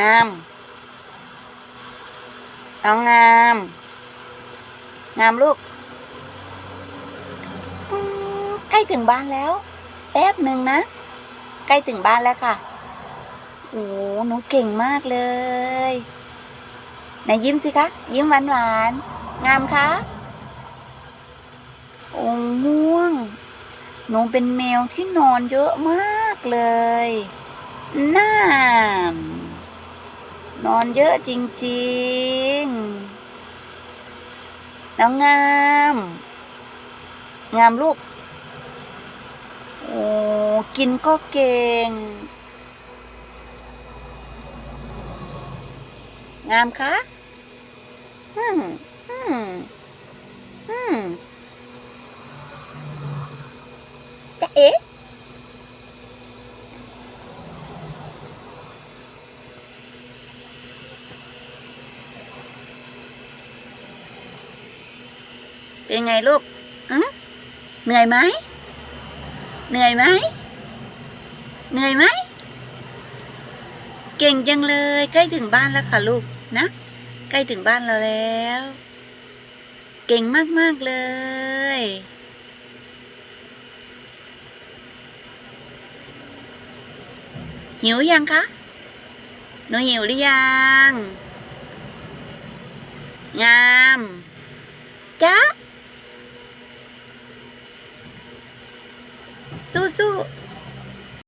งาม เอางาม งามลูก ใกล้ถึงบ้านแล้ว แป๊บหนึ่งนะ ใกล้ถึงบ้านแล้วค่ะ โอ้หนูเก่งมากเลยไหนยิ้มสิคะ ยิ้มหวานหวาน งามคะโอ้ง่วงหนูเป็นแมวที่นอนเยอะมากเลยน่า นอนเยอะจริงๆ น้องงาม งามลูก โอ้ กินก็เก่ง งามคะอืมอืมอืมจะเอ๊ะ เป็นไงลูกอืมเหนื่อยไหมเหนื่อยไหมเหนื่อยไหมเก่งจังเลยใกล้ถึงบ้านแล้วค่ะลูกนะใกล้ถึงบ้านเราแล้ว เก่งมาก ๆ เลย หิวยังคะหนูหิวหรือยัง งามจ้า そうそう。